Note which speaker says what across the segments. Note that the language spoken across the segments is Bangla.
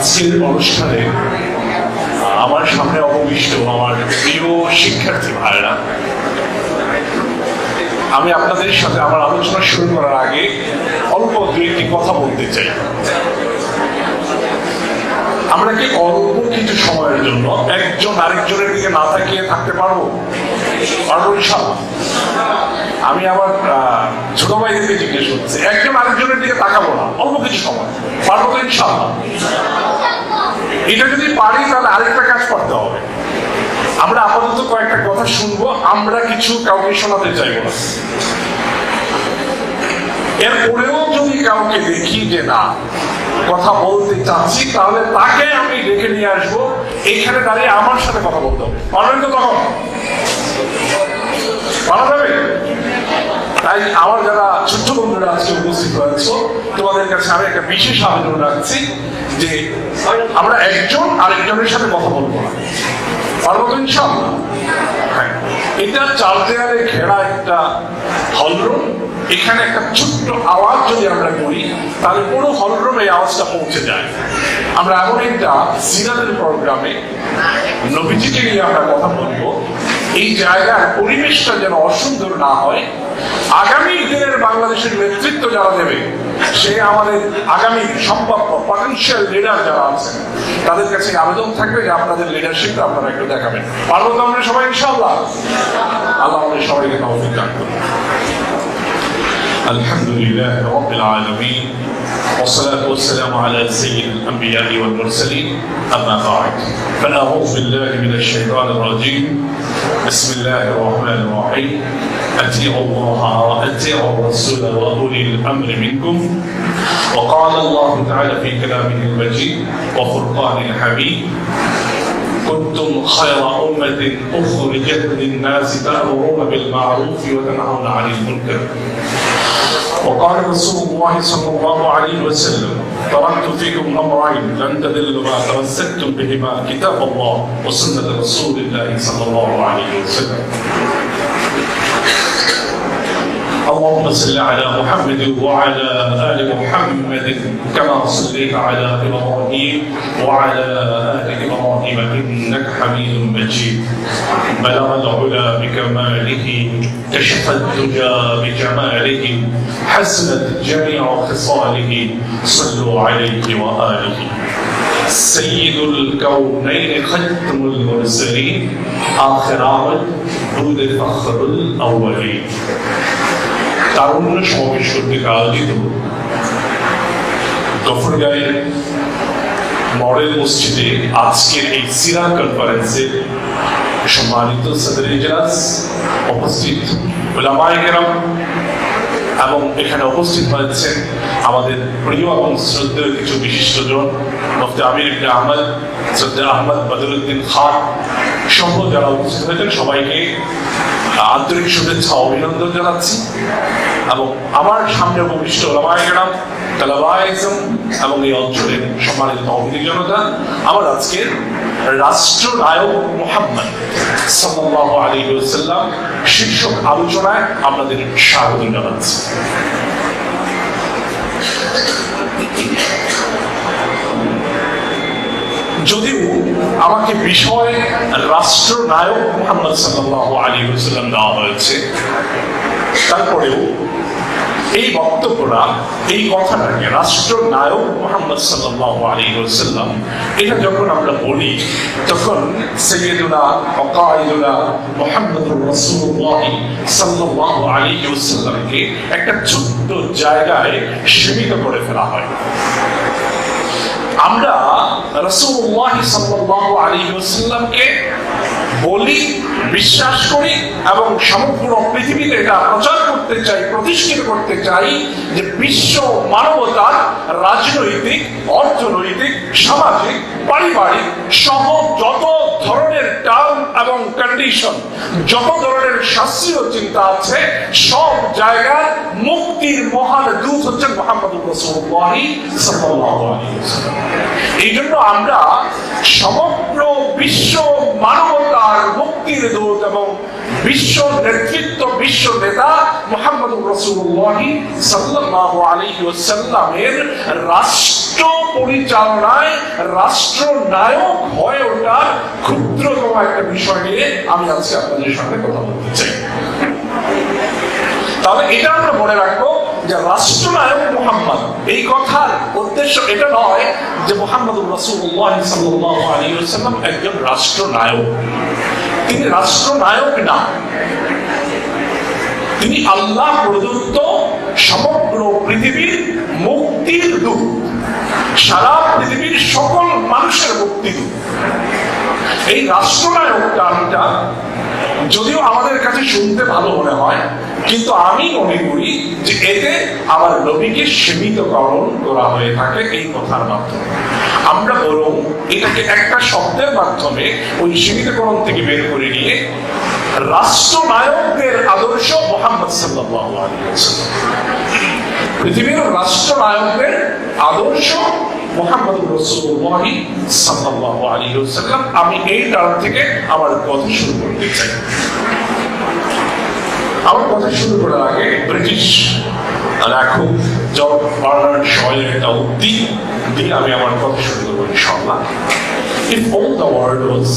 Speaker 1: আজকের অনুষ্ঠানে আমার সামনে অববিষ্ট আমার প্রিয় শিক্ষার্থী ভাইরা আমি আপনাদের সাথে আমার আলোচনা শুরু করার আগে অল্প দু একটি কথা বলতে চাই। আমরা কি অল্প কিছু সময়ের জন্য একজন আরেকজনের দিকে না তাকিয়ে থাকতে পারব? পারব আমি আহ, ছোট ভাইদেরকে জিজ্ঞেস করছি একজন আরেকজনের দিকে তাকাবো না অল্প কিছু সময় পারব তো ইনশাল্লাহ এটা যদি পারি তাহলে আরেকটা কাজ করতে হবে। আমরা আপাতত কয়েকটা কথা শুনব আমরা কিছু কাউকে শোনাতে চাইব না। এরপরেও যদি কাউকে দেখি যে না কথা বলতে চাচ্ছি তাহলে তাকে আমি ডেকে নিয়ে আসব। এইখানে দাঁড়িয়ে আমার সাথে কথা বলতে হবে। পারবেন তো তখন? পারা যাবে? তাই আমার যারা ছোট্ট বন্ধুরা আজকে উপস্থিত হয়েছে তোমাদের কাছে আমি একটা বিশেষ আবেদন রাখছি যে আমরা একজন আরেকজনের সাথে কথা বলব না। পারব তো ইনশাল্লাহ হ্যাঁ। এটা চার দেয়ালে ঘেরা একটা হলরুম এখানে একটা ছোট্ট আওয়াজ যদি আমরা করি, তাহলে পুরো হলরুমে এই আওয়াজটা পৌঁছে যায়। আমরা এমন একটা সিনাদের প্রোগ্রামে নবীজিকে নিয়ে আমরা কথা বলব। এই জায়গার পরিবেশটা যেন অসুন্দর না হয়, আগামী দিনের বাংলাদেশের নেতৃত্ব যারা দেবে, সে আমাদের আগামী সম্ভাব্য পটেনশিয়াল লিডার যারা আছেন, তাদের কাছে আবেদন থাকবে যে আপনাদের লিডারশিপটা আপনারা একটু দেখাবেন। পারব তো আমরা সবাই, ইনশাআল্লাহ? আল্লাহ আমাদের সবাইকে তৌফিক দান الحمد لله رب العالمين والصلاة والسلام على سيد الأنبياء والمرسلين أما بعد فأعوذ بالله من الشيطان الرجيم بسم الله الرحمن الرحيم أطيعوا الله وأطيعوا الرسول وأولي الأمر منكم وقال الله تعالى في كلامه المجيد وفرقان الحميد كنتم خير أمة أخرجت للناس تأمرون بالمعروف وتنهون عن المنكر وقال رسول الله صلى الله عليه وسلم تركت فيكم أمرين لن تضلوا ما تمسكتم بهما كتاب الله وسنة رسول الله صلى الله عليه وسلم. اللهم صل على محمد وعلى آل محمد كما صليت على إبراهيم وعلى آل إبراهيم إنك حميد مجيد. بلغ العلا بكماله كشف الدجى بجماله حسنت جميع خصاله صلوا عليه وآله. سيد الكونين ختم المرسلين آخر عمل دود فخر الأولين. গফরগাঁয়ের মডেল মসজিদে আজকের এই সিরা সম্মানিত সদর ইজলাস উপস্থিত এবং এখানে উপস্থিত হয়েছেন আমাদের প্রিয় এবং শ্রদ্ধেয় কিছু বিশিষ্টজন মুফতি আমির ইবনে আহমদ শ্রদ্ধা আহমদ বদরুদ্দিন খান সহ যারা উপস্থিত হয়েছেন সবাইকে আন্তরিক শুভেচ্ছা, অভিনন্দন জানাচ্ছি। এবং আমার সামনে উপবিষ্ট ওলামায়ে কেরাম তালাবাইজম এবং এই অঞ্চলের সম্মানিত তহবিলি জনতা, আমার আজকের রাষ্ট্রনায়ক মোহাম্মদ সাল্লাল্লাহু আলাইহি ওয়াসাল্লাম শীর্ষক আলোচনায় আপনাদের স্বাগত জানাচ্ছি। যদিও আমাকে বিষয় রাষ্ট্রনায়ক মোহাম্মদ সাল্লাল্লাহু আলাইহি ওয়াসাল্লাম দেওয়া হয়েছে, তারপরেও এই বক্তব্যটা, এই কথাটাকে রাষ্ট্রনায়ক মোহাম্মদ সাল্লাল্লাহু আলাইহি ওয়াসাল্লাম, এটা যখন আমরা বলি, তখন সৈয়দুনা ওয়াকাইদুনা মুহাম্মদুর রাসূলুল্লাহ সাল্লাল্লাহু আলাইহি ওয়াসাল্লামকে একটা ছোট্ট জায়গায় সীমিত করে ফেলা হয়। আমরা রসুল্লাহ সাল্লাহ আলী ওয়াসাল্লামকে বলি বিশ্বাস করি এবং সমগ্র পৃথিবীতে এটা প্রচার করতে চাই, প্রতিষ্ঠিত করতে চাই যে বিশ্ব মানবতার রাজনৈতিক, অর্থনৈতিক, সামাজিক, পারিবারিক সহ যত ধরনের টার্ম এবং কন্ডিশন যত ধরনের শাস্ত্রীয় চিন্তা আছে, সব জায়গার মুক্তির মহান দূত হচ্ছেন মোহাম্মদ এই জন্য আমরা সমগ্র বিশ্ব মানবতার মুক্তির দূত এবং বিশ্ব নেতৃত্ব, বিশ্ব নেতা মোহাম্মদ রসুল্লাহি সাল্লাল্লাহু আলাইহি ওয়াসাল্লামের রাষ্ট্র পরিচালনায়, রাষ্ট্র নায়ক হয়ে ওঠার ক্ষুদ্রতম একটা বিষয় নিয়ে আমি আজকে আপনাদের সঙ্গে কথা বলতে চাই। তাহলে এটা আমরা মনে রাখব যে রাষ্ট্রনায়ক মোহাম্মদ, এই কথার উদ্দেশ্য এটা নয় যে মোহাম্মদ রসুল্লাহ আলাইহি ওয়াসাল্লাম একজন রাষ্ট্রনায়ক তিনি রাষ্ট্রনায়ক না। তিনি আল্লাহ প্রদত্ত সমগ্র পৃথিবীর মুক্তির দূত। সারা পৃথিবীর সকল মানুষের মুক্তি দূত। এই রাষ্ট্রনায়ক টার্মটা যদিও আমাদের কাছে শুনতে ভালো মনে হয়, কিন্তু আমি মনে করি যে এতে আমার নবীকে সীমিতকরণ করা হয়ে থাকে এই কথার মাধ্যমে। আমরা বরং এটাকে একটা শব্দের মাধ্যমে ওই সীমিতকরণ থেকে বের করে নিয়ে রাষ্ট্রনায়কদের আদর্শ মোহাম্মদ ওয়াসাল্লাম। পৃথিবীর রাষ্ট্রনায়কদের আদর্শ মোহাম্মদ রসুল্লাহ সাল্লাহ আলী সাল্লাম আমি এই টার্ম থেকে আমার কথা শুরু করতে চাই। আমার কথা শুরু করার আগে ব্রিটিশ লেখক জন বার্নার্ড শয়ের একটা উক্তি দিয়ে আমি আমার কথা শুরু করব ইনশাল্লাহ If all the world was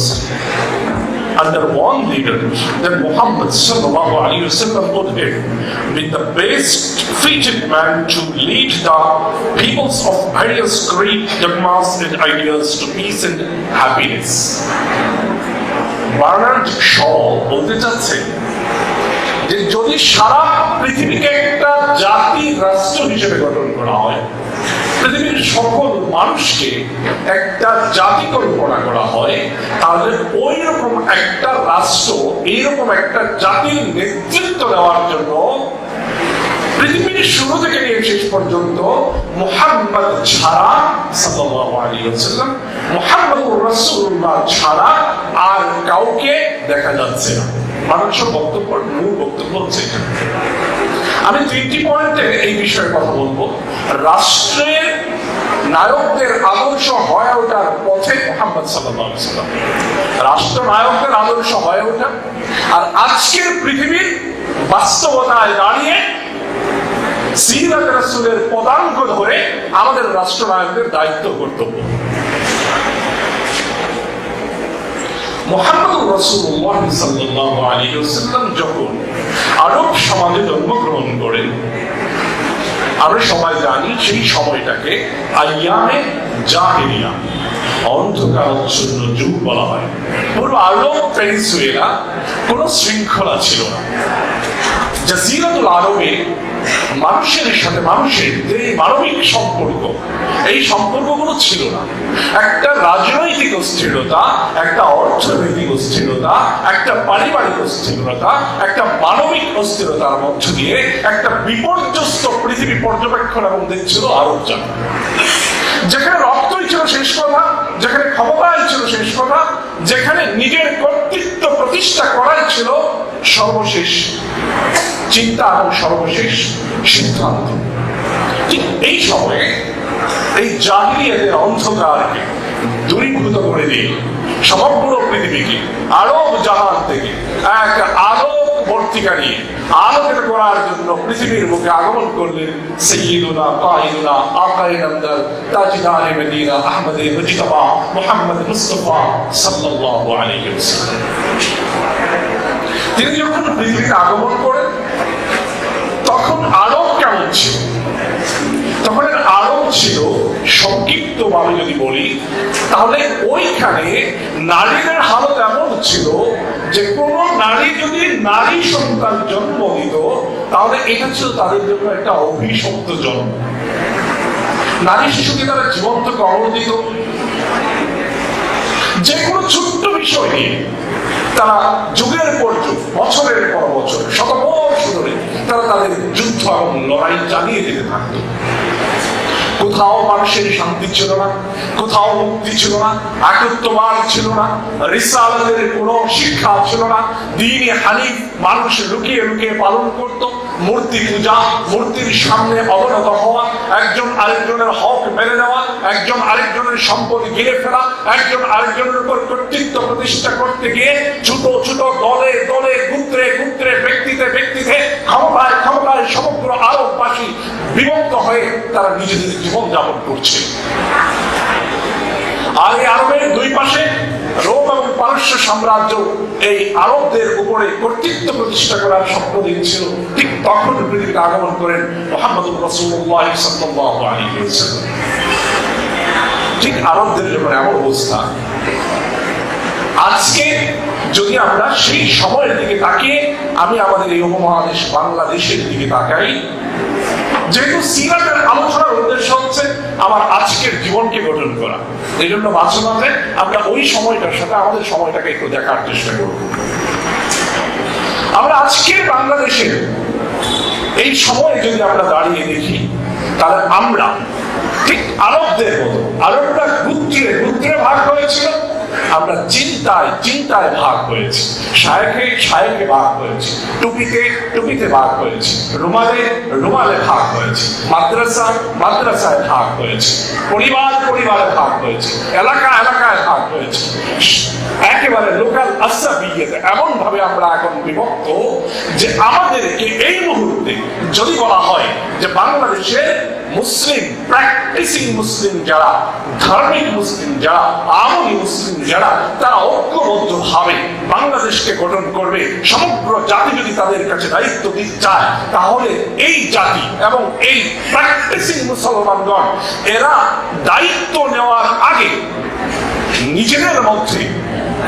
Speaker 1: under one leader, then Muhammad would have been the best fitted man to lead the peoples of various creed, dogmas, and ideas to peace and happiness. Bernard Shaw বলতে চাচ্ছে যে যদি সারা পৃথিবীকে একটা জাতি রাষ্ট্র হিসেবে গঠন করা হয় পৃথিবীর সকল মানুষকে একটা জাতি কল্পনা করা হয়, তাহলে ওই রকম একটা রাষ্ট্র, এইরকম একটা জাতির নেতৃত্ব দেওয়ার জন্য পৃথিবীর শুরু থেকে নিয়ে শেষ পর্যন্ত মুহাম্মদ ছাড়া ওয়াসাল্লাম, মুহাম্মদুর রাসূলুল্লাহ ছাড়া আর কাউকে দেখা যাচ্ছে না মানুষ বক্তব্য, মূল বক্তব্য হচ্ছে। আমি তিনটি পয়েন্টে এই বিষয়ে কথা বলব। রাষ্ট্রের নায়কদের আদর্শ হয়ে ওঠার পথে মোহাম্মদ ওয়াসাল্লাম। রাষ্ট্র নায়কদের আদর্শ হয়ে ওঠা আর আজকের পৃথিবীর বাস্তবতায় দাঁড়িয়ে সিরাত রাসূলের পদাঙ্ক ধরে আমাদের রাষ্ট্রনায়কদের দায়িত্ব কর্তব্য। মোহাম্মদ রসুল্লাহ আলাইহি ওয়াসাল্লাম যখন আরব সমাজে জন্মগ্রহণ করেন। আমরা সবাই জানি সেই সময়টাকে আইয়ামে জাহেরিয়া, অন্ধকারাচ্ছন্ন যুগ বলা হয়। পুরো আরব পেনিসুয়েলা কোনো শৃঙ্খলা ছিল না। জাজিরাতুল আরবে মানুষের সাথে মানুষের যে মানবিক সম্পর্ক, এই সম্পর্কগুলো ছিল না। একটা রাজনৈতিক অস্থিরতা, একটা অর্থনৈতিক অস্থিরতা, একটা পারিবারিক অস্থিরতা, একটা মানবিক অস্থিরতার মধ্য দিয়ে একটা বিপর্যস্ত পৃথিবী পর্যবেক্ষণ এবং দেখছিল আরব জাতি। যেখানে রক্তই ছিল শেষ কথা, যেখানে ক্ষমতাই ছিল শেষ কথা, যেখানে নিজের কর্তৃত্ব প্রতিষ্ঠা করাই ছিল সর্বশেষ চিন্তা এবং সর্বশেষ সিদ্ধান্ত। ঠিক এই সময়ে এই জাহিলিয়াতের অন্ধকারকে দূরীভূত করে দিয়ে সমগ্র পৃথিবীকে আরব জাহান থেকে এক আলোক বর্তিকা নিয়ে আলোকিত করার জন্য পৃথিবীর মুখে আগমন করলেন সৈয়দুনা, কায়দুনা আকাই নন্দর তাজদারে মদিনা, আহমদে মুজতবা, মুহাম্মদ মুস্তফা সাল্লাল্লাহু আলাইহি ওয়াসাল্লাম। তিনি যখন পৃথিবীতে আগমন করেন, তখন আরব কেমন ছিল? তখন আরব ছিল সংক্ষিপ্ত ভাবে যদি বলি, তাহলে ওইখানে নারীদের হালত এমন ছিল যে কোন নারী যদি নারী সন্তান জন্ম দিত, তাহলে এটা ছিল তাদের জন্য একটা অভিশপ্ত জন্ম। নারী শিশুকে তারা জীবন্ত কবর দিত? যে কোনো ছোট্ট বিষয় নিয়ে তারা যুগের পর যুগ, বছরের পর বছর, শতবর্ষ ধরে তারা তাদের যুদ্ধ এবং লড়াই চালিয়ে যেতে থাকতো। কোথাও মানুষের শান্তি ছিল না, কোথাও মুক্তি ছিল না একত্রবাদ ছিল না, রিসালাতের কোনো শিক্ষা ছিল না, দিনে হানিফ মানুষ লুকিয়ে লুকিয়ে পালন করত। মূর্তি পূজা, মূর্তির সামনে অবনত হওয়া, একজন আরেকজনের হক মেনে নেওয়া, একজন আরেকজনের সম্পদ ঘিরে ফেলা একজন আরেকজনের উপর কর্তৃত্ব প্রতিষ্ঠা করতে গিয়ে ছোট ছোট দলে দলে, গুত্রে গুত্রে, ব্যক্তিতে ব্যক্তিতে, ক্ষমতায় ক্ষমতায় সমগ্র আরববাসী বিভক্ত হয়ে তারা নিজেদের জীবন যাপন করছে। এই আরবের দুই পাশে রোম এবং পারস্য সাম্রাজ্য এই আরবদের উপরে কর্তৃত্ব প্রতিষ্ঠা করার স্বপ্ন দেখছিল ঠিক তখন পৃথিবীতে আগমন করেন মোহাম্মদ রসুল্লাহ সাল্লাহ আলী। ঠিক আরবদের ব্যাপারে এমন অবস্থা আজকে যদি আমরা সেই সময়ের দিকে তাকিয়ে আমি আমাদের এই উপমহাদেশ বাংলাদেশের দিকে তাকাই, যেহেতু সিরাতের আলোচনার উদ্দেশ্য হচ্ছে আমার আজকের জীবনকে গঠন করা। এই জন্য বাসনাতে আমরা ওই সময়টার সাথে আমাদের সময়টাকে একটু দেখার চেষ্টা করব। আমরা আজকের বাংলাদেশে এই সময়ে যদি আমরা দাঁড়িয়ে দেখি, তাহলে আমরা ঠিক আরবদের মতো, আরবরা গুত্রে গুত্রে ভাগ হয়েছিল। আমরা চিন্তায় চিন্তায় ভাগ হয়েছি। শায়কে শায়কে ভাগ হয়েছে। টুপিতে টুপিতে ভাগ হয়েছে। রুমালে রুমালে ভাগ হয়েছে। মাদ্রাসা মাদ্রাসায় ভাগ হয়েছে। পরিবার, পরিবারে ভাগ হয়েছে। এলাকা, এলাকায় ভাগ হয়েছে। একেবারে লোকাল আসাবিয়েতে এমন ভাবে আমরা এখন বিভক্ত যে আমাদেরকে এই মুহূর্তে যদি বলা হয় যে বাংলাদেশের মুসলিম প্র্যাকটিসিং মুসলিম যারা, ধার্মিক মুসলিম যারা, আমলি মুসলিম যারা, তারা ঐক্যবদ্ধ ভাবে বাংলাদেশকে গঠন করবে, সমগ্র জাতি যদি তাদের কাছে দায়িত্ব দিতে চায়, তাহলে এই জাতি এবং এই প্র্যাকটিসিং মুসলমানগণ, এরা দায়িত্ব নেওয়ার আগে নিজেদের মধ্যে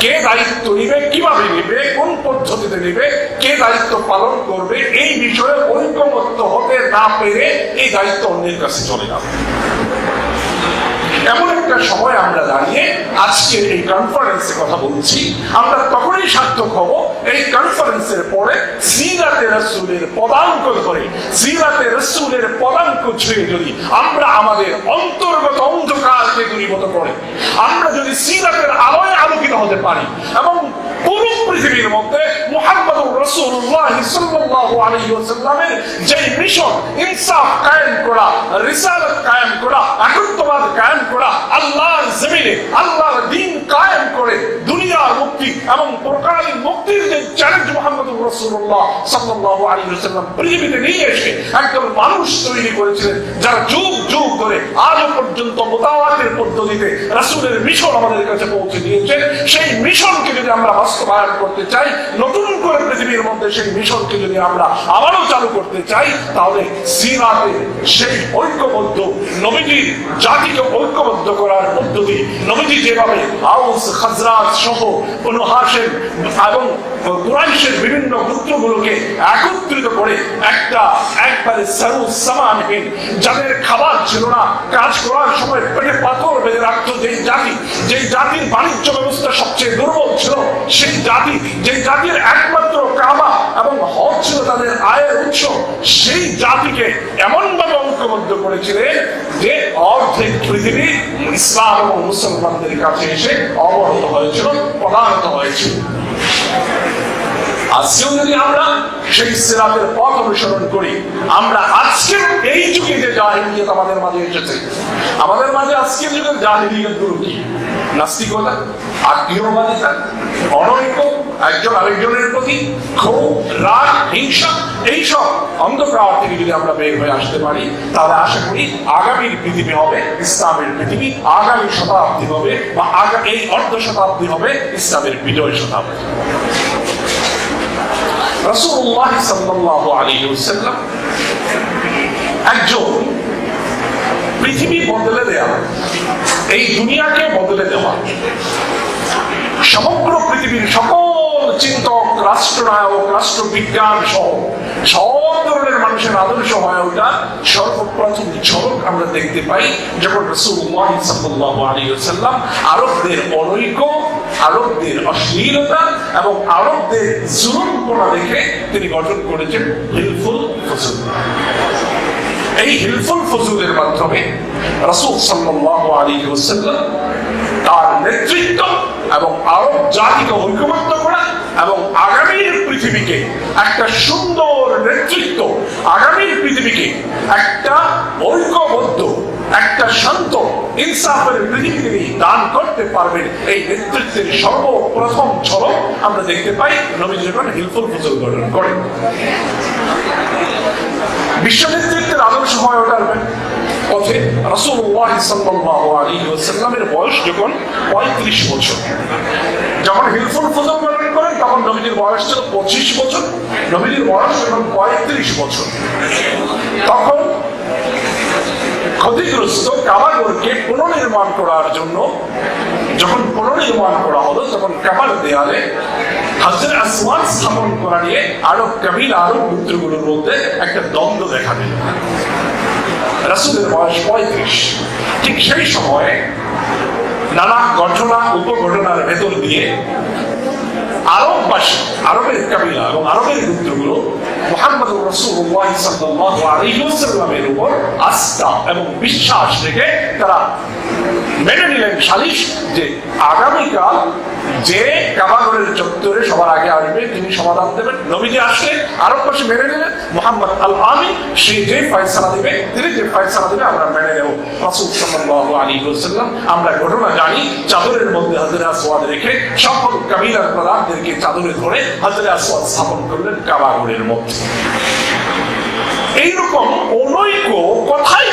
Speaker 1: কে দায়িত্ব নিবে, কীভাবে নিবে, কোন পদ্ধতিতে নিবে, কে দায়িত্ব পালন করবে, এই বিষয়ে ঐক্যমত্য হতে না পেরে এই দায়িত্ব অন্যের কাছে চলে যাবে। এমন একটা সময় আমরা দাঁড়িয়ে আজকে এই কনফারেন্সে কথা বলছি। আমরা তখনই সার্থক হব। এই কনফারেন্সের পরে সিরাতে রসুলের পদাঙ্ক ধরে সিরাতে রসুলের পদাঙ্ক ছুঁয়ে যদি আমরা আমাদের অন্তর্গত অন্ধকারকে দূরীভূত করে, আমরা যদি সিরাতের আলোয় আলোকিত হতে পারি এবং পুরো পৃথিবীর মধ্যে মুহাম্মদ রসুল্লাহ সাল্লাল্লাহু আলাইহি ওয়াসাল্লামের যে মিশন, ইনসাফ কায়েম করা, রিসালাত কায়েম করা আল্লাহর জমিনে। আল্লাহর দিন কায়েম করে দুনিয়ার মুক্তি এবং পরকালীন মুক্তির যে চ্যালেঞ্জ মুহাম্মদ বাস্তবায়ন করতে চাই, নতুন করে পৃথিবীর মধ্যে সেই মিশনকে যদি আমরা আবারও চালু করতে চাই, তাহলে সিরাতে সেই ঐক্যবদ্ধ নবীজির জাতিকে ঐক্যবদ্ধ করার পদ্ধতি, নবীজি যেভাবে আউস, খাজরাত সহ এবং বিভিন্ন গোত্রগুলোকে একত্রিত করে একটা একবারে সারু সামানহীন যাদের খাবার ছিল না, কাজ করার সময় পেটে পাথর বেঁধে রাখতো যে জাতি যে জাতির বাণিজ্য ব্যবস্থা সবচেয়ে দুর্বল ছিল, সেই জাতি যে জাতির একমাত্র কাবা এবং হজ ছিল তাদের আয়ের উৎস, সেই জাতিকে এমন ভাবে ঐক্যবদ্ধ করেছিলেন যে অর্ধেক পৃথিবী ইসলাম এবং মুসলমানদের কাছে এসে অবহত হয়েছিল প্রধানত হয়েছিল। আজকেও যদি আমরা সেই সিরাতের পথ অনুসরণ করি, আমরা আজকের এই যুগে যে জাহিলিয়ত আমাদের মাঝে এসেছে, আমাদের মাঝে আজকের যুগের জাহিলিয়তগুলো কি? নাস্তিকতা? আত্মীয়বাদিতা অনৈক্য? একজন আরেকজনের প্রতি ক্ষোভ, রাগ, হিংসা, এইসব অন্ধকার থেকে যদি আমরা বের হয়ে আসতে পারি, তাহলে আশা করি আগামীর পৃথিবী হবে ইসলামের পৃথিবী, আগামী শতাব্দী হবে বা আগা, এই অর্ধ শতাব্দী হবে ইসলামের বিজয় শতাব্দী। ওয়াসাল্লাম একজন পৃথিবী বদলে এই দুনিয়াকে বদলে দেওয়া, সমগ্র পৃথিবীর সকল চিন্তক, রাষ্ট্রনায়ক, রাষ্ট্রবিজ্ঞান সহ সব ধরনের মানুষের আদর্শ হয়ে ওঠা সর্বপ্রথম ঝলক আমরা দেখতে পাই যখন রসুল্লাহ আলাইহি ওয়াসাল্লাম আরবদের অনৈক্য আরবদের অশ্লীলতা এবং আরবদের জুলুমপনা দেখে তিনি গঠন করেছেন হিলফুল ফসল এই হিলফুল ফজুলের মাধ্যমে রাসূল সাল্লাল্লাহু আলাইহি ওয়াসাল্লাম তার নেতৃত্ব এবং আরব জাতিকে ঐক্যবদ্ধ করা এবং আগামীর পৃথিবীকে একটা সুন্দর নেতৃত্ব আগামীর পৃথিবীকে একটা ঐক্যবদ্ধ একটা শান্ত, ইনসাফের পৃথিবী দান করতে পারবেন এই নেতৃত্বের সর্বপ্রথম ঝলক আমরা দেখতে পাই নবী যখন হিলফুল ফজল গঠন করেন বিশ্ব নেতৃত্বের আদর্শ হয়ে ওঠার পথে রাসূলুল্লাহ সাল্লাল্লাহু আলাইহি ওয়াসাল্লামের বয়স যখন 35 বছর। যখন হিলফুল ফজল গঠন করেন, তখন নবীজির বয়স ছিল 25 বছর নবীজির বয়স যখন 35 বছর। তখন ক্ষতিগ্রস্ত কাবাগরকে পুনর্নির্মাণ করার জন্য যখন পুনর্নির্মাণ করা হলো, তখন কাবার দেয়ালে হাজর আসওয়াদ স্থাপন করা নিয়ে আরব কাবিল আরব পুত্রগুলোর মধ্যে একটা দ্বন্দ্ব দেখা দিল। রাসুলের বয়স পঁয়ত্রিশ। ঠিক সেই সময়ে নানা ঘটনা, উপঘটনার ভেতর দিয়ে আরববাসী আরবের কাবিলা এবং আরবের গোত্রগুলো মোহাম্মদ উপর আস্থা এবং বিশ্বাস রেখে তারা মেনে নিলেন সালিশ যে আগামীকাল যে কাবাগরের চত্বরে সবার আগে আসবে, তিনি সমাধান দেবেন। নবীজি আসলে আরববাসী মেনে নিলেন, মোহাম্মদ আল আমি সে যে ফয়সালা দিবে, তিনি যে ফয়সালা দিবে, আমরা মেনে নেব। রাসূল সাল্লাল্লাহু আলাইহি ওয়াসাল্লাম, আমরা ঘটনা জানি, চাদরের মধ্যে হযরত আসওয়াদ রেখে সকল কাবিলার প্রধানদেরকে চাদরে ধরে হাজরে আসওয়াদ স্থাপন করলেন কাবাগরের মধ্যে। এইরকম অনৈক্য কথাই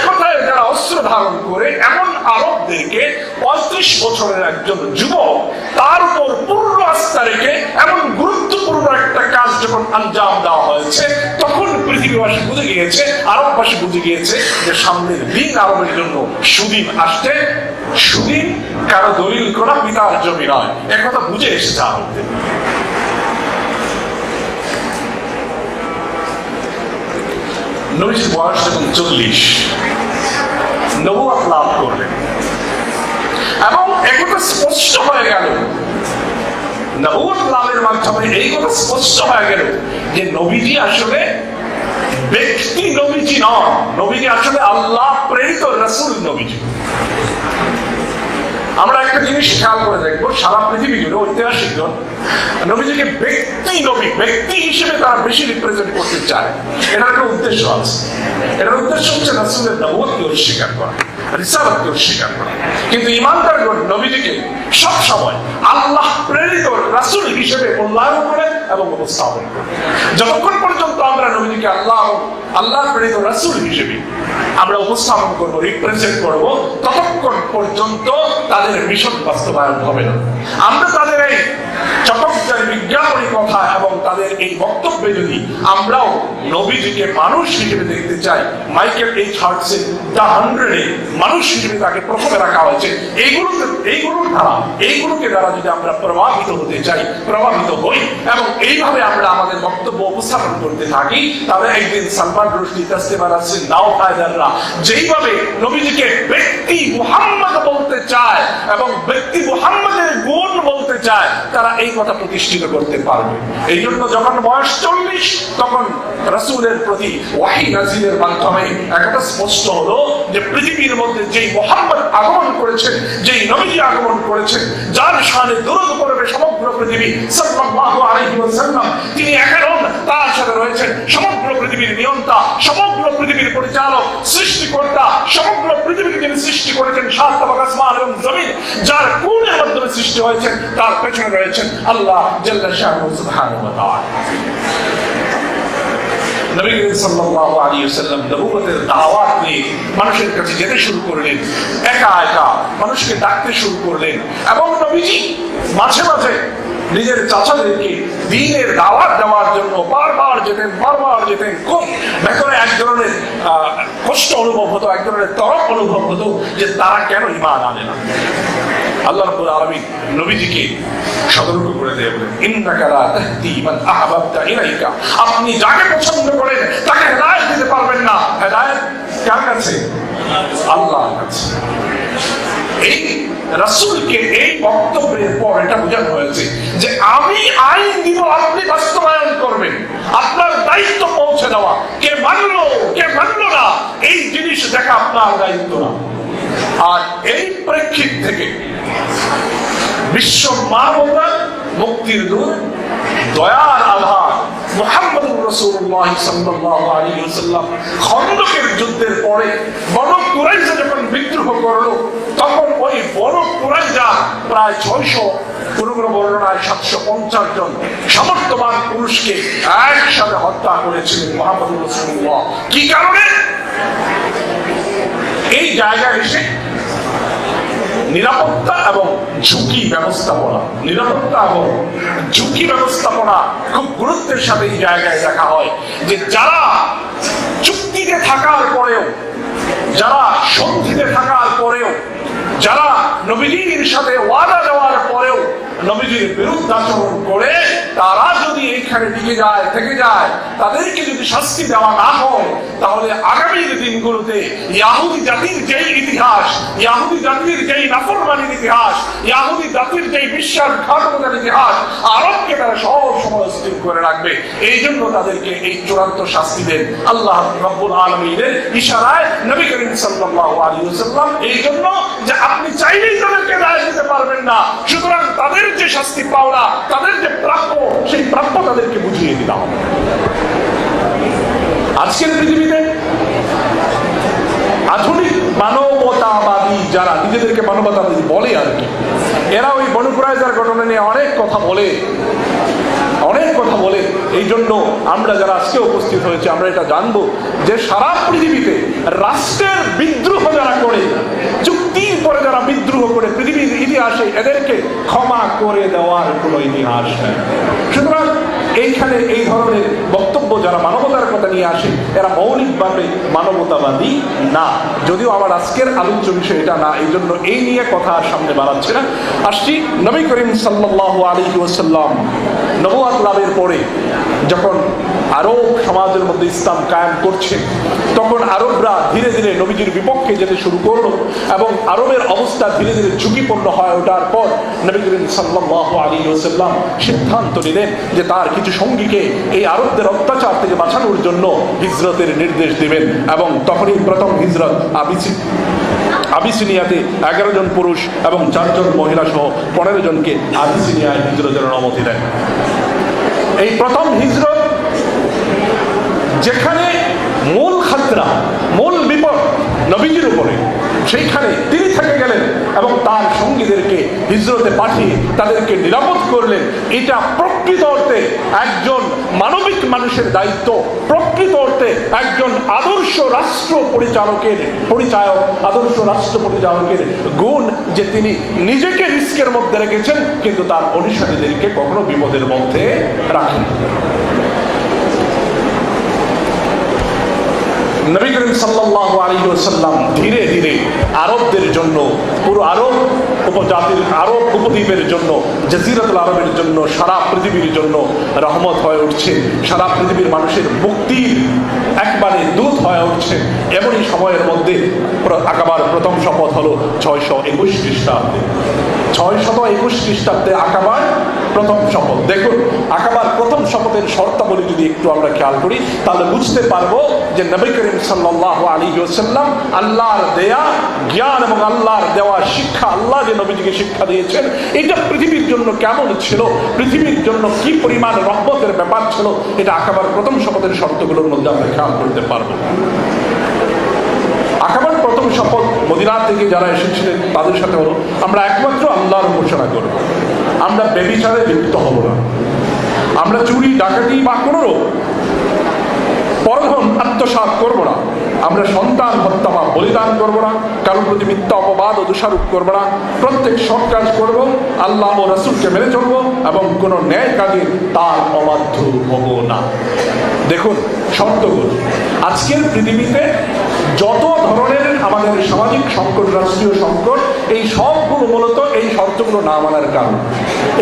Speaker 1: অস্ত্র ধারণ করে এমন আরবদেরকে পঁয়ত্রিশ বছরের একজন যুবক তার উপর পূর্ণ আস্থা রেখে এমন গুরুত্বপূর্ণ একটা কাজ যখন আঞ্জাম দেওয়া হয়েছে, তখন পৃথিবীবাসী বুঝে গিয়েছে, আরববাসী বুঝে গিয়েছে যে সামনের দিন আরবের জন্য সুদিন আসছে। সুদিন কারও দলিল করা পিতার জমি নয়। একথা বুঝে এসেছে আরবদের। নবীজির বয়স যখন চল্লিশ নবুয়াত লাভ করলেন। এবং একথা স্পষ্ট হয়ে গেল। নবুয়াত লাভের মাধ্যমে এই কথা স্পষ্ট হয়ে গেল যে নবীজি আসলে ব্যক্তি নবীজি নন। নবীজি আসলে আল্লাহ প্রেরিত রসুল নবীজি। একটা জিনিস খেয়াল করে দেখব, সারা পৃথিবী জুড়ে ঐতিহাসিকজন নবীজিকে ব্যক্তি নবী, ব্যক্তি হিসেবে তারা বেশি রিপ্রেজেন্ট করতে চায়। এটার একটা উদ্দেশ্য আছে। এটার উদ্দেশ্য হচ্ছে রাসুলের নবুয়কে অস্বীকার করা, রিসালাতকে অস্বীকার করা। কিন্তু ইমানদার নবীজিকে সব সময় আল্লাহ প্রেরিত রাসুল হিসেবে মূল্যায়ন করে এবং উপস্থাপন করে। যতক্ষণ পর্যন্ত আল্লাহ আল্লাহ প্রেরিত রাসুল হিসেবে আমরা উপস্থাপন করব রিপ্রেজেন্ট করব, ততক্ষণ পর্যন্ত তাদের মিশন বাস্তবায়ন হবে না। আমরা তাদের এই বিজ্ঞাপনী কথা এবং তাদের এই বক্তব্যে যদি আমরাও নবীজিকে মানুষ হিসেবে দেখতে চাই, মাইকেল এইচ হার্টসের দ্য হান্ড্রেডে মানুষ হিসেবে তাকে প্রথমে রাখা হয়েছে। এইগুলোকে এইগুলোর দ্বারা, এইগুলোকে দ্বারা যদি আমরা প্রভাবিত হতে চাই, প্রভাবিত হই এবং এইভাবে আমরা আমাদের বক্তব্য উপস্থাপন করতে থাকি, তাহলে একদিন সালমান রুশদি নাও ফায়দাররা যেইভাবে নবীজিকে ব্যক্তি মুহাম্মদ বলতে চায় এবং ব্যক্তি মুহাম্মদের গুণ বলতে চায়, তারা এই কথা প্রতিষ্ঠিত করতে পারবে। এই জন্য যখন বয়স চল্লিশ, তখন রসুলের প্রতি ওয়াহি নাজিরের মাধ্যমে একটা স্পষ্ট হলো যে পৃথিবীর মধ্যে যেই মোহাম্মদ আগমন করেছেন, যেই নবীজি আগমন করেছেন, যার সামনে দূরত করবে সমগ্র পৃথিবী সাল্লাল্লাহু আলাইহি ওয়াসাল্লাম, তিনি এখন তার সাথে রয়েছেন। সমগ্র পৃথিবীর নিয়ন্তা, সমগ্র পৃথিবীর পরিচালক, সৃষ্টিকর্তা, সমগ্র পৃথিবীকে তিনি সৃষ্টি করেছেন এবং জমিন, যার কোনের মাধ্যমে সৃষ্টি হয়েছেন, তার পেছনে রয়েছেন আল্লাহ শাহু মানুষের কাছে যেতে শুরু করলেন, একা একা মানুষকে ডাকতে শুরু করলেন, এবং নবীজি মাঝে মাঝে নিজের চাচাদেরকে দিনের দাওয়াত দেওয়ার জন্য বারবার যেতেন বারবার যেতেন। খুব ভেতরে এক ধরনের কষ্ট অনুভব হতো, এক ধরনের তরফ অনুভব হতো যে তারা কেন ইমান আনে না। আল্লাহ রাব্বুল আলামিন নবীজিকে সতর্ক করে দিয়ে বলেন, ইন্নাকা লা তাহদি মান ইলাইকা। আপনি যাকে পছন্দ করেন, তাকে হেদায়েত দিতে পারবেন না। হেদায়েত কার কাছে? আল্লাহর কাছে। এই রাসূলকে এই বক্তব্যের পর এটা বোঝানো হয়েছে যে আমি আইন দিব, আপনি বাস্তবায়ন করবেন। আপনার দায়িত্ব পৌঁছে দেওয়া। কে মানলো কে মানলো না, এই জিনিস দেখা আপনার দায়িত্ব না। আর এই প্রেক্ষিত থেকে বিশ্ব মানবতা, মুক্তির দূর দয়ার আধার যুদ্ধের পরে বড় কুরাইশা যখন বিদ্রোহ করল, তখন ওই বড় কুরাইশা প্রায় ছয়শো পঞ্চাশ জন সমর্থবান পুরুষকে একসাথে হত্যা করেছিলেন মোহাম্মদ রসুল্লাহ কি কারণে? এই জায়গায় এসে নিরাপত্তা এবং ঝুঁকি ব্যবস্থাপনা। নিরাপত্তা এবং ঝুঁকি ব্যবস্থাপনা খুব গুরুত্বের সাথে এই জায়গায় দেখা হয় যে যারা চুক্তিতে থাকার পরেও, যারা সন্ধিতে থাকার পরেও, যারা নবীজির সাথে ওয়াদা দেওয়ার পরেও নবীজির বিরুদ্ধাচরণ করে তারা যদি এইখানে টিকে যায়, থেকে যায়, তাদেরকে যদি শাস্তি দেওয়া না হয়, তাহলে আগামী দিনগুলোতে ইয়াহুদি জাতির যেই ইতিহাস, ইয়াহুদি জাতির যেই নাফরমানির ইতিহাস, ইয়াহুদি জাতির যেই বিশ্বাসঘাতকতার ইতিহাস, আরবকে তারা সব সময় স্থির করে রাখবে। এই জন্য তাদেরকে এই চূড়ান্ত শাস্তি দেন আল্লাহ রব্বুল আলমীদের ইশারায় নবী করিম সাল্লাল্লাহু আলাইহি ওয়াসাল্লাম। এই জন্য যে আপনি চাইলেই তাদেরকে রায় দিতে পারবেন না। সুতরাং তাদের যে শাস্তি পাওয়া তাদের যে প্রাপ্য সেই প্রাপ্য তাদেরকে বুঝিয়ে হবে আজকের পৃথিবীতে আধুনিক মানবতাবাদী যারা নিজেদেরকে মানবতাবাদী বলে আর কি, এরা ওই বনুকুরাইজার ঘটনা নিয়ে অনেক কথা বলে, অনেক কথা বলে। এই জন্য আমরা যারা আজকে উপস্থিত হয়েছে, আমরা এটা জানব যে সারা পৃথিবীতে রাষ্ট্রের বিদ্রোহ যারা করে চুক্তির পরে যারা বিদ্রোহ করে পৃথিবীর ইতিহাসে এদেরকে ক্ষমা করে দেওয়ার কোনো ইতিহাস নেই। সুতরাং এইখানে এই ধরনের বক্তব্য যারা মানবতার কথা নিয়ে আসে, এরা মৌলিকভাবে মানবতাবাদী না। যদিও আমার আজকের আলোচ্য বিষয় এটা না এই জন্য এই নিয়ে কথা সামনে বাড়াচ্ছে না। আসছি নবী করিম সাল্লাহ আলী ওসাল্লাম নবুয়াত লাভের পরে যখন আরব সমাজের মধ্যে ইসলাম করছে। তখন আরবরা ধীরে ধীরে নবীজির বিপক্ষে যেতে শুরু করল এবং আরবের অবস্থা ধীরে ধীরে ঝুঁকিপূর্ণ হয় ওঠার পর নবী করিম সাল্লাহ আলী ওসাল্লাম সিদ্ধান্ত নিলেন যে তার কিছু সঙ্গীকে এই আরবদের অত্যাচার থেকে বাঁচানোর জন্য হিজরতের নির্দেশ দিবেন এবং তখনই প্রথম হিজরত আবিসি। আবিসিনিয়াতে এগারো জন পুরুষ এবং চারজন মহিলা সহ পনেরো জনকে আবিসিনিয়ায় হিজরতের অনুমতি দেন এই প্রথম হিজরত যেখানে মূল খাতরা, মূল বিপদ নবীজির উপরে, সেইখানে তিনি থেকে গেলেন এবং তার সঙ্গীদেরকে হিজরতে পাঠিয়ে তাদেরকে নিরাপদ করলেন। এটা প্রকৃত অর্থে একজন মানবিক মানুষের দায়িত্ব, প্রকৃত অর্থে একজন আদর্শ রাষ্ট্র পরিচালকের, পরিচায়ক, আদর্শ রাষ্ট্র পরিচালকের গুণ যে তিনি নিজেকে রিস্কের মধ্যে রেখেছেন, কিন্তু তার অনুসারীদেরকে কখনো বিপদের মধ্যে রাখেন নবী করিম সাল্লাল্লাহু আলাইহি ওয়াসাল্লাম ধীরে ধীরে আরবদের জন্য, পুরো আরব উপজাতির, আরব উপদ্বীপের জন্য, জাজিরাতুল আরবের জন্য, সারা পৃথিবীর জন্য রহমত হয়ে উঠছে। সারা পৃথিবীর মানুষের মুক্তির একবারে দূত হয়ে উঠছে। এমনই সময়ের মধ্যে আকাবার প্রথম শপথ হলো ছয়শো একুশ খ্রিস্টাব্দে। ছয় শত একুশ খ্রিস্টাব্দে আকাবার প্রথম শপথ। দেখুন, আকাবার প্রথম শপথের শর্তাবলী যদি একটু আমরা খেয়াল করি, তাহলে বুঝতে পারব যে নবী করিম সাল্লাহ আলী ওসাল্লাম আল্লাহর দেয়া জ্ঞান এবং আল্লাহর দেওয়া শিক্ষা, আল্লাহ যে নবীজিকে শিক্ষা দিয়েছেন, এটা পৃথিবীর জন্য কেমন ছিল? পৃথিবীর জন্য কি পরিমাণ রহমতের ব্যাপার ছিল? এটা আকাবার প্রথম শপথের শর্তগুলোর মধ্যে আমরা খেয়াল করতে পারব। আকাবার প্রথম শপথ মদিনা থেকে যারা এসেছিলেন, তাদের সাথে হলো আমরা একমাত্র আল্লাহর ঘোষণা করব। আমরা বেবিচারে লিপ্ত হব না। আমরা চুরি ডাকাতি বা কোনো পরধন আত্মসাত করব না। আমরা সন্তান হত্যা বা বলিদান করব না, কারোর প্রতি মিথ্যা অপবাদ ও দোষারোপ করব না। প্রত্যেক সৎ কাজ করব, আল্লাহ ও রাসুলকে মেনে চলবো এবং কোনো ন্যায় কাজে তার অবাধ্য হব না। দেখুন শর্তগুলো আজকের পৃথিবীতে যত ধরনের আমাদের সামাজিক সংকট, রাষ্ট্রীয় সংকট, এই সবগুলো মূলত এই শর্তগুলো না মানার কারণ।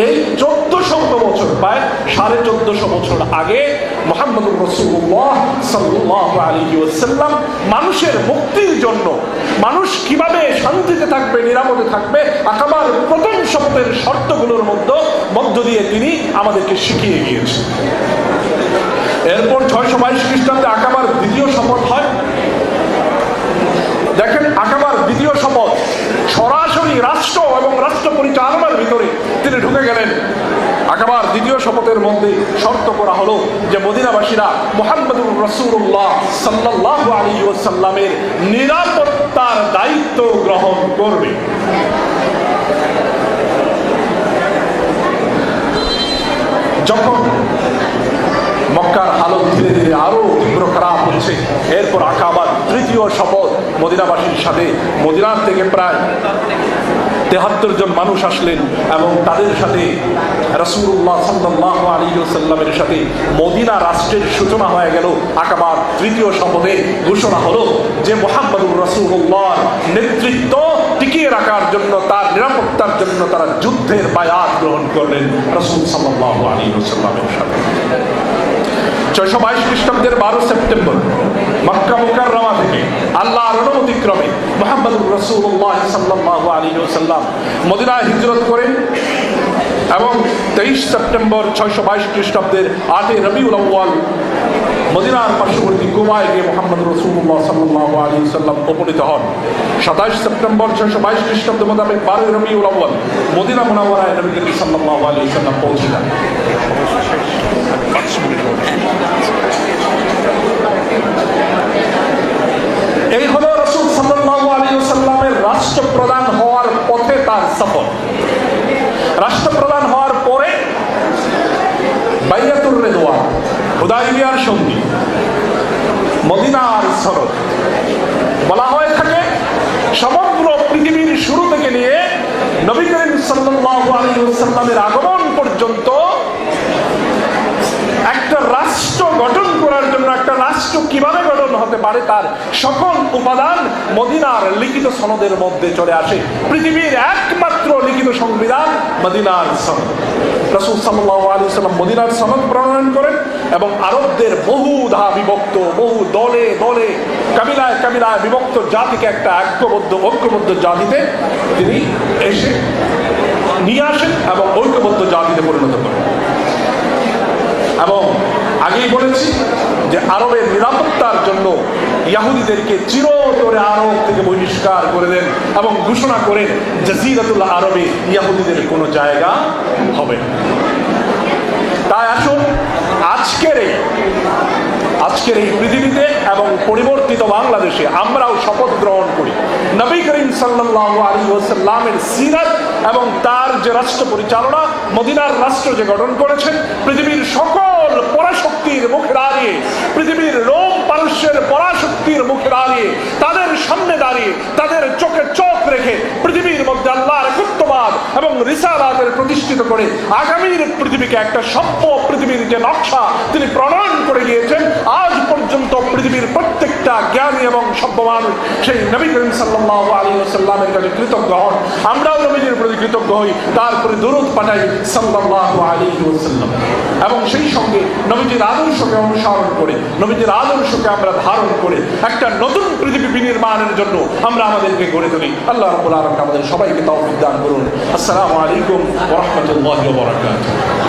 Speaker 1: এই চোদ্দশো বছর প্রায় সাড়ে চোদ্দশো বছর আগে মোহাম্মদ রসুল্লাহ সাল্লাহ আলী ওসাল্লাম মানুষের মুক্তির জন্য মানুষ কীভাবে শান্তিতে থাকবে, নিরাপদে থাকবে, আকাবার প্রথম শব্দের শর্তগুলোর মধ্যে, মধ্য দিয়ে তিনি আমাদেরকে শিখিয়ে গিয়েছেন। এরপর ছয়শো বাইশ খ্রিস্টাব্দে আকাবার দ্বিতীয় শপথ হয়। দেখেন, আকাবার দ্বিতীয় শপথ সরাসরি রাষ্ট্র এবং রাষ্ট্র পরিচালনার ভিতরে তিনি ঢুকে গেলেন আকাবার দ্বিতীয় শপথের মধ্যে শর্ত করা হলো যে মদিনাবাসীরা মোহাম্মদুর রসুল্লাহ সাল্লাহ আলী সাল্লামের নিরাপত্তার দায়িত্ব গ্রহণ করবে। যখন মক্কার হালত ধীরে ধীরে আরও তীব্র খারাপ হচ্ছে, এরপর আকাবার তৃতীয় শপথ মদিনাবাসীর সাথে, মদিনার থেকে প্রায় তেহাত্তর জন মানুষ আসলেন এবং তাদের সাথে রসুল্লাহ সাল্লাহ আলী সাল্লামের সাথে মদিনা রাষ্ট্রের সূচনা হয়ে গেল। আকাবার তৃতীয় শপথে ঘোষণা হলো যে মোহাম্মদুর রসুল্লাহ নেতৃত্ব টিকিয়ে রাখার জন্য, তার নিরাপত্তার জন্য তারা যুদ্ধের বায়াত গ্রহণ করলেন রসুল সাল্লাহ আলী সাল্লামের সাথে। ছয়শো বাইশ খ্রিস্টাব্দের বারো সেপ্টেম্বর মক্কা মুকাররমা থেকে আল্লাহর অনুমতিক্রমে মোহাম্মদুর রসুল্লাহ সাল্লাহ আলী সাল্লাম মদিনায় হিজরত করেন এবং তেইশ সেপ্টেম্বর ছয়শো বাইশ খ্রিস্টাব্দের আটে রবিউল আউ্য়াল মদিনার পার্শ্ববর্তী কুমায় গিয়ে মোহাম্মদ রসুল্লাহ সাল্লাহ আলী সাল্লাম উপনীত হন। সাতাইশ সেপ্টেম্বর ছয়শো বাইশ খ্রিস্টাব্দ মোতাবেক বারোই রবিউল আউ্য়াল মদিনা মুনাওয়ারায় নবী করিম সাল্লাহ আলী সাল্লাম পৌঁছে যান এই হলো রসুল সাল্লাহ আলী সাল্লামের রাষ্ট্রপ্রধান হওয়ার পথে তার সফর। রাষ্ট্রপ্রধান হওয়ার পরে বাইয়াতুর রেদোয়ান হুদাইবিয়ার সঙ্গী, মদিনার সরদ। বলা হয়ে থাকে, সমগ্র পৃথিবীর শুরু থেকে নিয়ে নবী করিম সাল্লাহ আলী সাল্লামের আগমন পর্যন্ত একটা রাষ্ট্র গঠন করার জন্য একটা রাষ্ট্র কীভাবে গঠন হতে পারে তার সকল উপাদান মদিনার লিখিত সনদের মধ্যে চলে আসে। পৃথিবীর একমাত্র লিখিত সংবিধান মদিনার সনদ। রসুল সাল্লাম মদিনার সনদ প্রণয়ন করেন এবং আরবদের বহু ধা বিভক্ত বহু দলে দলে বিভক্ত জাতিকে একটা ঐক্যবদ্ধ ঐক্যবদ্ধ জাতিতে তিনি এসে নিয়ে আসেন এবং ঐক্যবদ্ধ জাতিতে পরিণত করেন। এবং আগেই বলেছি যে আরবের নিরাপত্তার জন্য ইয়াহুদিদেরকে চিরতরে আরব থেকে বহিষ্কার করে দেন এবং ঘোষণা করেন জাজিরাতুল্লাহ আরবে ইয়াহুদিদের কোনো জায়গা হবে তাই আসুন, আজকের এই আজকের এই পৃথিবীতে এবং পরিবর্তিত বাংলাদেশে আমরাও শপথ গ্রহণ করি। নবী সাল্লাহ আলী সিরাত এবং তার যে রাষ্ট্র পরিচালনা, মদিনার রাষ্ট্র যে গঠন করেছেন, পৃথিবীর সকল পরাশক্তির মুখে দাঁড়িয়ে পৃথিবীর রোম পারস্যের পরাশক্তির মুখে দাঁড়িয়ে তাদের সামনে দাঁড়িয়ে তাদের চোখে চোখ রেখে পৃথিবীর মধ্যে আল্লাহর একত্ববাদ এবং রিসালাতের প্রতিষ্ঠিত করে আগামীর পৃথিবীকে একটা সভ্য পৃথিবীর যে নকশা তিনি প্রণয়ন করে গিয়েছেন আজ পর্যন্ত পৃথিবীর প্রত্যেকটা জ্ঞানী এবং সভ্য মানুষ সেই নবী করিম সাল্লাহ আলী সাল্লামের কাছে কৃতজ্ঞ হন। আমরাও নবীজির প্রতি কৃতজ্ঞ হই তারপরে দূরত পাঠাই সাল্লাহ আলী সাল্লাম এবং সেই সঙ্গে নবীজির আদর্শকে অনুসরণ করে, নবীজির আদর্শকে আমরা ধারণ করে একটা নতুন পৃথিবী বিনির্মাণের জন্য আমরা আমাদেরকে গড়ে তুলি। আল্লাহ রবুল আলমকে আমাদের সবাইকে তাও দান করুন। আসসালামু আলাইকুম ওরহমতুল্লাহ বরাকাত